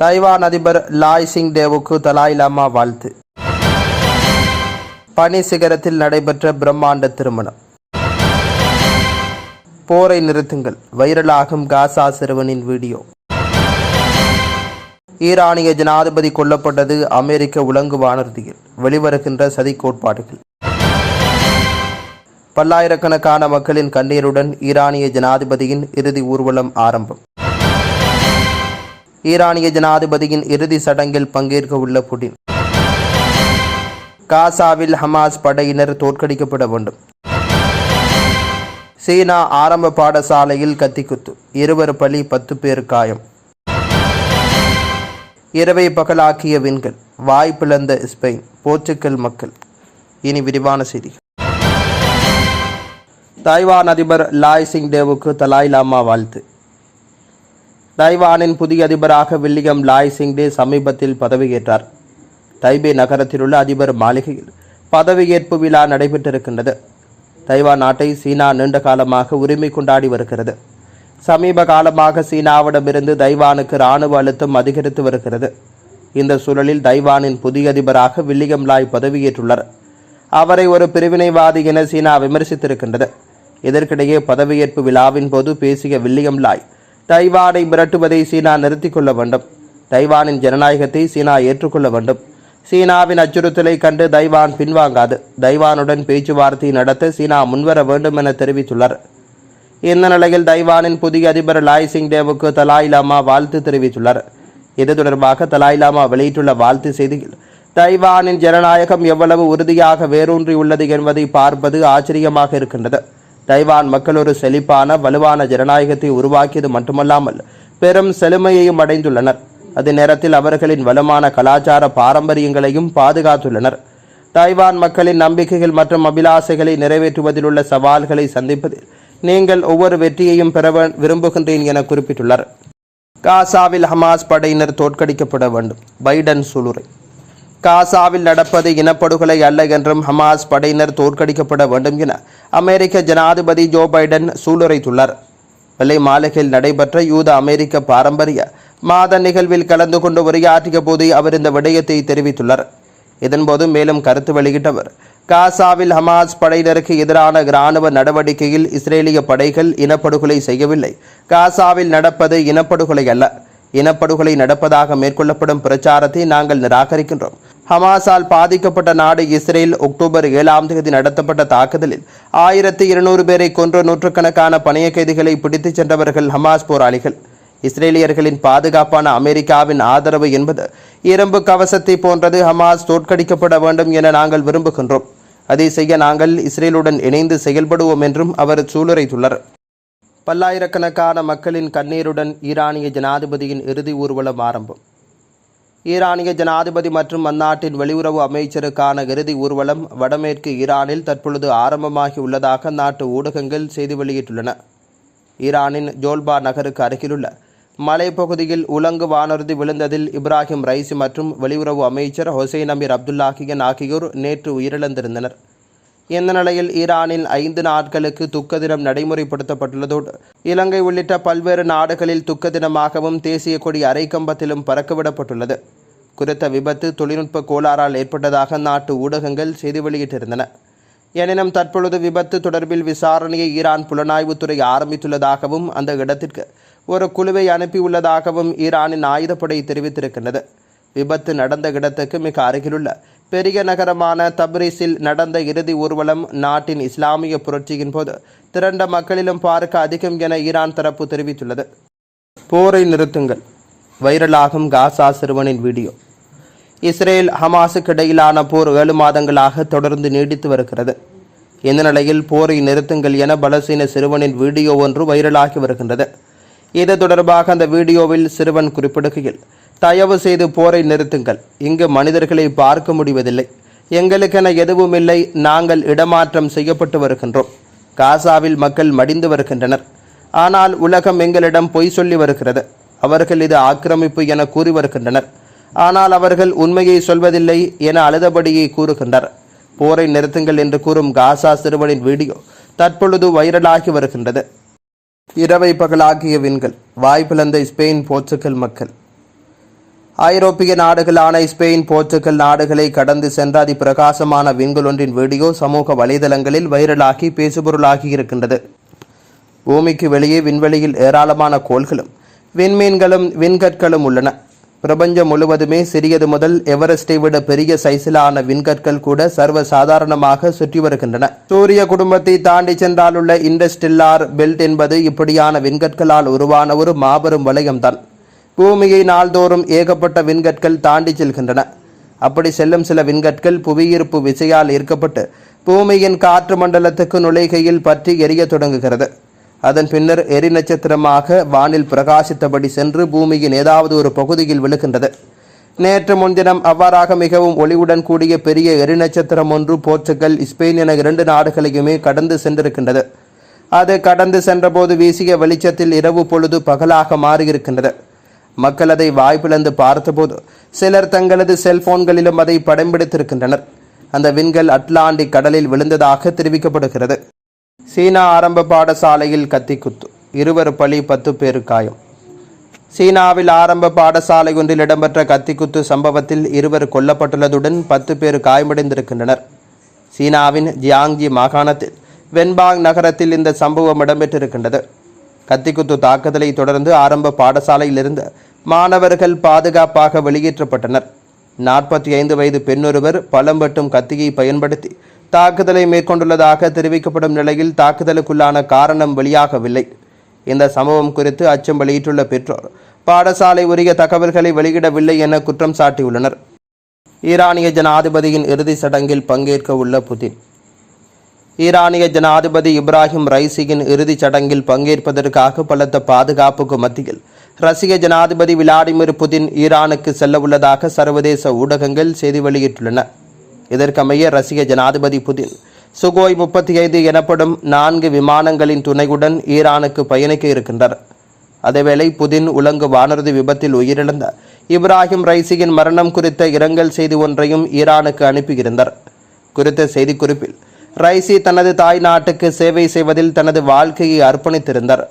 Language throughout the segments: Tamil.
தைவான் அதிபர் லாய் சிங் தேவுக்கு தலாய் லாமா வாழ்த்து. பனி சிகரத்தில் நடைபெற்ற பிரம்மாண்ட திருமணம். போரை நிறுத்துங்கள். வைரலாகும் காசா சிறுவனின் வீடியோ. ஈரானிய ஜனாதிபதி கொல்லப்பட்டது அமெரிக்க உலங்கு வானூர்தியில் வெளிவருகின்ற சதி கோட்பாடுகள். பல்லாயிரக்கணக்கான மக்களின் கண்ணீருடன் ஈரானிய ஜனாதிபதியின் இறுதி ஊர்வலம் ஆரம்பம். ஈரானிய ஜனாதிபதியின் இறுதி சடங்கில் பங்கேற்க உள்ள புடின். காசாவில் ஹமாஸ் படையினர் தோற்கடிக்கப்பட வேண்டும். சீனா ஆரம்ப பாடசாலையில் கத்திக்குத்து. இருவர் பலி பத்து பேர் காயம். இரவை பகலாக்கிய விண்கள். வாய்ப்பிழந்த ஸ்பெயின். போர்ச்சுக்கல் மக்கள். இனி விரிவான செய்திகள். தைவான் அதிபர் லாய் சிங் தேவுக்கு தலாய் லாமா வாழ்த்து. தைவானின் புதிய அதிபராக வில்லியம் லாய் சிங்டே சமீபத்தில் பதவியேற்றார். தைபே நகரத்திலுள்ள அதிபர் மாளிகையில் பதவியேற்பு விழா நடைபெற்றிருக்கின்றது. தைவான் நாட்டை சீனா நீண்ட காலமாக உரிமை கொண்டாடி வருகிறது. சமீப காலமாக சீனாவிடமிருந்து தைவானுக்கு இராணுவ அழுத்தம் அதிகரித்து வருகிறது. இந்த சூழலில் தைவானின் புதிய அதிபராக வில்லியம் லாய் பதவியேற்றுள்ளார். அவரை ஒரு பிரிவினைவாதி என சீனா விமர்சித்திருக்கின்றது. இதற்கிடையே பதவியேற்பு விழாவின் போது பேசிய வில்லியம் லாய் தைவானை மிரட்டுவதை சீனா நிறுத்திக் கொள்ள வேண்டும். தைவானின் ஜனநாயகத்தை சீனா ஏற்றுக்கொள்ள வேண்டும். சீனாவின் அச்சுறுத்தலை கண்டு தைவான் பின்வாங்காது. தைவானுடன் பேச்சுவார்த்தை நடத்த சீனா முன்வர வேண்டும் என தெரிவித்துள்ளார் இந்த நிலையில் தைவானின் புதிய அதிபர் லாய் சிங் தேவுக்கு தலாய் லாமா வாழ்த்து தெரிவித்துள்ளார் இது தொடர்பாக தலாய் லாமா வெளியிட்டுள்ள வாழ்த்து செய்தியில் தைவானின் ஜனநாயகம் எவ்வளவு உறுதியாக வேரூன்றியுள்ளது என்பதை பார்ப்பது ஆச்சரியமாக இருக்கின்றது. தைவான் மக்கள் ஒரு செழிப்பான வலுவான ஜனநாயகத்தை உருவாக்கியது மட்டுமல்லாமல் பெரும் செழுமையையும் அடைந்துள்ளனர். அதே நேரத்தில் அவர்களின் வளமான கலாச்சார பாரம்பரியங்களையும் பாதுகாத்துள்ளனர். தைவான் மக்களின் நம்பிக்கைகள் மற்றும் அபிலாசைகளை நிறைவேற்றுவதில் உள்ள சவால்களை சந்திப்பதில் நீங்கள் ஒவ்வொரு வெற்றியையும் பெற விரும்புகின்றேன் என குறிப்பிட்டுள்ளார். காசாவில் ஹமாஸ் படையினர் தோற்கடிக்கப்பட வேண்டும். பைடன் சூளுரை. காசாவில் நடப்பது இனப்படுகொலை அல்ல என்றும் ஹமாஸ் படையினர் தோற்கடிக்கப்பட வேண்டும் என அமெரிக்க ஜனாதிபதி ஜோ பைடன் சூளுரைத்துள்ளார். வெள்ளை மாளிகையில் நடைபெற்ற யூத அமெரிக்க பாரம்பரிய மாத நிகழ்வில் கலந்து கொண்டு உரையாற்றிய போது அவர் இந்த விடயத்தை தெரிவித்துள்ளார். இதன்போது மேலும் கருத்து வெளியிட்டவர் காசாவில் ஹமாஸ் படையினருக்கு எதிரான இராணுவ நடவடிக்கையில் இஸ்ரேலிய படைகள் இனப்படுகொலை செய்யவில்லை. காசாவில் நடப்பது இனப்படுகொலை அல்ல. இனப்படுகொலை நடப்பதாக மேற்கொள்ளப்படும் பிரச்சாரத்தை நாங்கள் நிராகரிக்கின்றோம். ஹமாஸால் பாதிக்கப்பட்ட நாடு இஸ்ரேல் அக்டோபர் ஏழாம் தேதி நடத்தப்பட்ட தாக்குதலில் ஆயிரத்தி இருநூறு பேரை கொன்ற நூற்றுக்கணக்கான பணைய கைதிகளை பிடித்துச் சென்றவர்கள் ஹமாஸ் போராளிகள். இஸ்ரேலியர்களின் பாதுகாப்பான அமெரிக்காவின் ஆதரவு என்பது இரும்பு கவசத்தை போன்றது ஹமாஸ் தோற்கடிக்கப்பட வேண்டும் என நாங்கள் விரும்புகின்றோம். அதை செய்ய நாங்கள் இஸ்ரேலுடன் இணைந்து செயல்படுவோம் என்றும் அவர் சூளுரைத்துள்ளார். பல்லாயிரக்கணக்கான மக்களின் கண்ணீருடன் ஈரானிய ஜனாதிபதியின் இறுதி ஊர்வலம் ஆரம்பம். ஈரானிய ஜனாதிபதி மற்றும் அந்நாட்டின் வெளியுறவு அமைச்சருக்கான இறுதி ஊர்வலம் வடமேற்கு ஈரானில் தற்பொழுது ஆரம்பமாகி உள்ளதாக அந்நாட்டு ஊடகங்கள் செய்தி வெளியிட்டுள்ளன. ஈரானின் ஜோல்பா நகருக்கு அருகிலுள்ள மலைப்பகுதியில் உலங்கு வானூர்தி விழுந்ததில் இப்ராஹிம் ரைசி மற்றும் வெளியுறவு அமைச்சர் ஹொசைன் அமீர் அப்துல்லாஹியன் ஆகியோர் நேற்று உயிரிழந்திருந்தனர். இந்த நிலையில் ஈரானில் ஐந்து நாட்களுக்கு துக்க தினம் நடைமுறைப்படுத்தப்பட்டுள்ளதோடு இலங்கை உள்ளிட்ட பல்வேறு நாடுகளில் துக்க தினமாகவும் தேசிய கொடி அரைக்கம்பத்திலும் பறக்கவிடப்பட்டுள்ளது. குறித்த விபத்து தொழில்நுட்ப கோளாறால் ஏற்பட்டதாக நாட்டு ஊடகங்கள் செய்தி வெளியிட்டிருந்தன. எனினும் தற்பொழுது விபத்து தொடர்பில் விசாரணையை ஈரான் புலனாய்வுத்துறை ஆரம்பித்துள்ளதாகவும் அந்த இடத்திற்கு ஒரு குழுவை அனுப்பியுள்ளதாகவும் ஈரானின் ஆயுதப்படை தெரிவித்திருக்கின்றது. விபத்து நடந்த இடத்துக்கு மிக அருகிலுள்ள பெரிய நகரமான தப்ரீஸில் நடந்த இறுதி ஊர்வலம் நாட்டின் இஸ்லாமிய புரட்சியின் போது திரண்ட மக்களிலும் பார்க்க அதிகம் என ஈரான் தரப்பு தெரிவித்துள்ளது. போரை நிறுத்துங்கள். வைரலாகும் காசா சிறுவனின் வீடியோ. இஸ்ரேல் ஹமாஸுக்கு இடையிலான போர் ஏழு மாதங்களாக தொடர்ந்து நீடித்து வருகிறது. இந்த நிலையில் போரை நிறுத்துங்கள் என பலசீன சிறுவனின் வீடியோ ஒன்று வைரலாகி வருகின்றது. இது தொடர்பாக அந்த வீடியோவில் சிறுவன் குறிப்பிடுகையில் தயவு செய்து போரை நிறுத்துங்கள். இங்கு மனிதர்களை பார்க்க முடிவதில்லை. எங்களுக்கென எதுவும் இல்லை நாங்கள் இடமாற்றம் செய்யப்பட்டு வருகின்றோம். காசாவில் மக்கள் மடிந்து வருகின்றனர். ஆனால் உலகம் எங்களிடம் பொய் சொல்லி வருகிறது. அவர்கள் இது ஆக்கிரமிப்பு என கூறி வருகின்றனர். ஆனால் அவர்கள் உண்மையை சொல்வதில்லை என அழுதபடியே கூறுகின்றனர். போரை நிறுத்துங்கள் என்று கூறும் காசா சிறுவனின் வீடியோ தற்பொழுது வைரலாகி வருகின்றது. இரவை பகலாகிய விண்கள் வாய்ப்பிழந்த ஸ்பெயின் போர்ச்சுகல் மக்கள். ஐரோப்பிய நாடுகளான ஸ்பெயின் போர்ச்சுகல் நாடுகளை கடந்து சென்ற அதிபிரகாசமான விண்கள் ஒன்றின் வீடியோ சமூக வலைதளங்களில் வைரலாகி பேசுபொருளாகி இருக்கின்றது. பூமிக்கு வெளியே விண்வெளியில் ஏராளமான கோள்களும் விண்மீன்களும் விண்கற்களும் உள்ளன. பிரபஞ்சம் முழுவதுமே சிறியது முதல் எவரெஸ்டை விட பெரிய சைஸிலான விண்கற்கள் கூட சர்வ சாதாரணமாக சுற்றி வருகின்றன. சூரிய குடும்பத்தை தாண்டி சென்றாலுள்ள இண்டஸ்டில்லார் பெல்ட் என்பது இப்படியான விண்கற்களால் உருவான ஒரு மாபெரும் வளையம்தான். பூமியை நாள்தோறும் ஏகப்பட்ட விண்கற்கள் தாண்டி செல்கின்றன. அப்படி செல்லும் சில விண்கற்கள் புவியீர்ப்பு விசையால் ஈர்க்கப்பட்டு பூமியின் காற்று மண்டலத்துக்கு நுழைகையில் பற்றி எரிய தொடங்குகிறது. அதன் பின்னர் எரி நட்சத்திரமாக வானில் பிரகாசித்தபடி சென்று பூமியின் ஏதாவது ஒரு பகுதியில் விழுகின்றது. நேற்று முன்தினம் அவ்வாறாக மிகவும் ஒளிவுடன் கூடிய பெரிய எரி நட்சத்திரம் ஒன்று போர்ச்சுகல் ஸ்பெயின் என இரண்டு நாடுகளையுமே கடந்து சென்றிருக்கின்றது. அது கடந்து சென்றபோது வீசிய வெளிச்சத்தில் இரவு பொழுது பகலாக மாறியிருக்கின்றது. மக்கள் அதை வாய்ப்பிழந்து பார்த்தபோது சிலர் தங்களது செல்போன்களிலும் அதை படம் பிடித்திருக்கின்றனர். அந்த விண்கல் அட்லாண்டிக் கடலில் விழுந்ததாக தெரிவிக்கப்படுகிறது. சீனா ஆரம்ப பாடசாலையில் கத்திக்குத்து. இருவர் பலி பத்து பேர் காயம். சீனாவில் ஆரம்ப பாடசாலை ஒன்றில் இடம்பெற்ற கத்திக்குத்து சம்பவத்தில் இருவர் கொல்லப்பட்டுள்ளதுடன் பத்து பேர் காயமடைந்திருக்கின்றனர். சீனாவின் ஜியாங்ஜி மாகாணத்தில் வென்பாங் நகரத்தில் இந்த சம்பவம் இடம்பெற்றிருக்கின்றது. கத்திக்குத்து தாக்குதலை தொடர்ந்து ஆரம்ப பாடசாலையிலிருந்து மாணவர்கள் பாதுகாப்பாக வெளியேற்றப்பட்டனர். நாற்பத்தி ஐந்து வயது பெண்ணொருவர் பலம் வெட்டும் கத்தியை பயன்படுத்தி தாக்குதலை மேற்கொண்டுள்ளதாக தெரிவிக்கப்படும் நிலையில் தாக்குதலுக்குள்ளான காரணம் வெளியாகவில்லை. இந்த சம்பவம் குறித்து அச்சம் வெளியிட்டுள்ள பெற்றோர் பாடசாலை உரிய தகவல்களை வெளியிடவில்லை என குற்றம் சாட்டியுள்ளனர். ஈரானிய ஜனாதிபதியின் இறுதிச் சடங்கில் பங்கேற்க உள்ள புதின். ஈரானிய ஜனாதிபதி இப்ராஹிம் ரைசியின் இறுதிச் சடங்கில் பங்கேற்பதற்காக பலத்த பாதுகாப்புக்கு மத்தியில் ரஷ்ய ஜனாதிபதி விளாடிமிர் புதின் ஈரானுக்கு செல்ல உள்ளதாக சர்வதேச ஊடகங்கள் செய்தி வெளியிட்டுள்ளன. இதற்கமைய ரஷ்ய ஜனாதிபதி புதின். சுகோய் முப்பத்தி ஐந்து எனப்படும் நான்கு விமானங்களின் துணையுடன் ஈரானுக்கு பயணிக்க இருக்கின்றார் அதேவேளை புதின் உலங்கு வானூர்தி விபத்தில் உயிரிழந்த இப்ராஹிம் ரைசியின் மரணம் குறித்த இரங்கல் செய்தி ஒன்றையும் ஈரானுக்கு அனுப்பியிருந்தார் குறித்த செய்திக்குறிப்பில் ரைசி தனது தாய் நாட்டுக்கு சேவை செய்வதில் தனது வாழ்க்கையை அர்ப்பணித்திருந்தார்.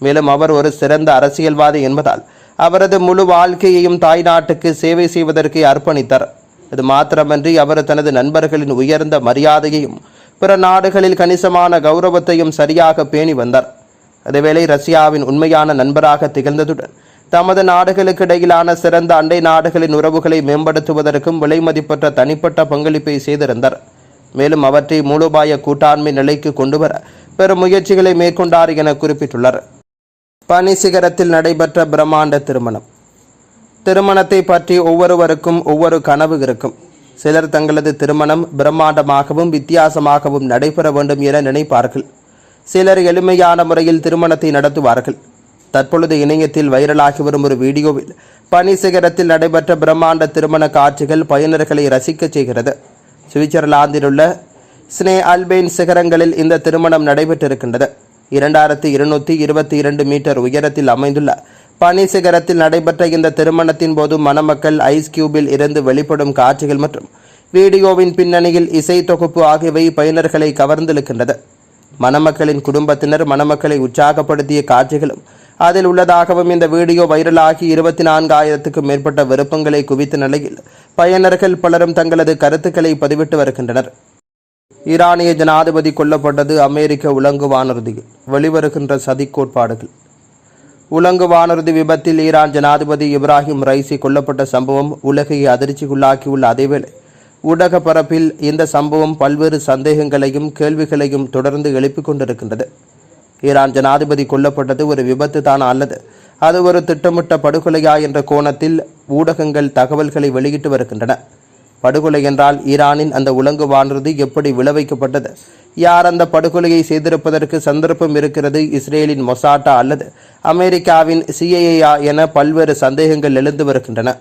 மேலும் அவர் ஒரு சிறந்த அரசியல்வாதி என்பதால் அவரது முழு வாழ்க்கையையும் தாய் நாட்டுக்கு சேவை செய்வதற்கு அர்ப்பணித்தார். இது மாத்திரமன்றி அவர் தனது நண்பர்களின் உயர்ந்த மரியாதையையும் பிற நாடுகளில் கணிசமான கௌரவத்தையும் சரியாக பேணி வந்தார். அதேவேளை ரஷ்யாவின் உண்மையான நண்பராக திகழ்ந்ததுடன் தமது நாடுகளுக்கு இடையிலான சிறந்த அண்டை நாடுகளின் உறவுகளை மேம்படுத்துவதற்கும் விலைமதிப்பற்ற தனிப்பட்ட பங்களிப்பை செய்திருந்தார். மேலும் அவற்றை மூலோபாய கூட்டாண்மை நிலைக்கு கொண்டுவர பெரும் முயற்சிகளை மேற்கொண்டார் என குறிப்பிட்டுள்ளார். பனி சிகரத்தில் நடைபெற்ற பிரம்மாண்ட திருமணம். திருமணத்தை பற்றி ஒவ்வொருவருக்கும் ஒவ்வொரு கனவு இருக்கும். சிலர் தங்களது திருமணம் பிரம்மாண்டமாகவும் வித்தியாசமாகவும் நடைபெற வேண்டும் என நினைப்பார்கள். சிலர் எளிமையான முறையில் திருமணத்தை நடத்துவார்கள். தற்பொழுது இணையத்தில் வைரலாகி வரும் ஒரு வீடியோவில் பனி சிகரத்தில் நடைபெற்ற பிரம்மாண்ட திருமண காட்சிகள் பயனர்களை ரசிக்கச் செய்கிறது. சுவிட்சர்லாந்தில் உள்ள ஸ்னே அல்பேன் சிகரங்களில் இந்த திருமணம் நடைபெற்றிருக்கின்றது. இரண்டாயிரத்தி இருநூற்றி இருபத்தி இரண்டு மீட்டர் உயரத்தில் அமைந்துள்ள பனிசிகரத்தில் நடைபெற்ற இந்த திருமணத்தின் போது மணமக்கள் ஐஸ் கியூபில் இருந்து வெளிப்படும் காட்சிகள் மற்றும் வீடியோவின் பின்னணியில் இசை தொகுப்பு ஆகியவை பயனர்களை கவர்ந்திருக்கின்றது மணமக்களின் குடும்பத்தினர் மணமக்களை உற்சாகப்படுத்திய காட்சிகளும் அதில் உள்ளதாகவும் இந்த வீடியோ வைரலாகி இருபத்தி நான்காயிரத்துக்கும் மேற்பட்ட விருப்பங்களை குவித்த நிலையில் பயனர்கள் பலரும் தங்களது கருத்துக்களை பதிவிட்டு வருகின்றனர். ஈரானிய ஜனாதிபதி கொல்லப்பட்டது அமெரிக்க உலங்கு வானூர்தியில். வெளிவருகின்ற சதி கோட்பாடுகள். உலங்கு வானூர்தி விபத்தில் ஈரான் ஜனாதிபதி இப்ராஹிம் ரைசி கொல்லப்பட்ட சம்பவம் உலகையை அதிர்ச்சிக்குள்ளாக்கியுள்ள அதேவேளை. ஊடக பரப்பில் இந்த சம்பவம் பல்வேறு சந்தேகங்களையும் கேள்விகளையும் தொடர்ந்து எழுப்பிக் கொண்டிருக்கின்றது. ஈரான் ஜனாதிபதி கொல்லப்பட்டது ஒரு விபத்து தான் அல்லது அது ஒரு திட்டமிட்ட படுகொலையா என்ற கோணத்தில் ஊடகங்கள் தகவல்களை வெளியிட்டு வருகின்றன. படுகொலை என்றால் ஈரானின் அந்த உலங்கு வானூர்தி எப்படி விளைவிக்கப்பட்டது? யார் அந்த படுகொலையை செய்திருப்பதற்கு சந்தர்ப்பம் இருக்கிறது? இஸ்ரேலின் மொசாட்டா அல்லது அமெரிக்காவின் சிஐஏயா என பல்வேறு சந்தேகங்கள் எழுந்து வருகின்றன.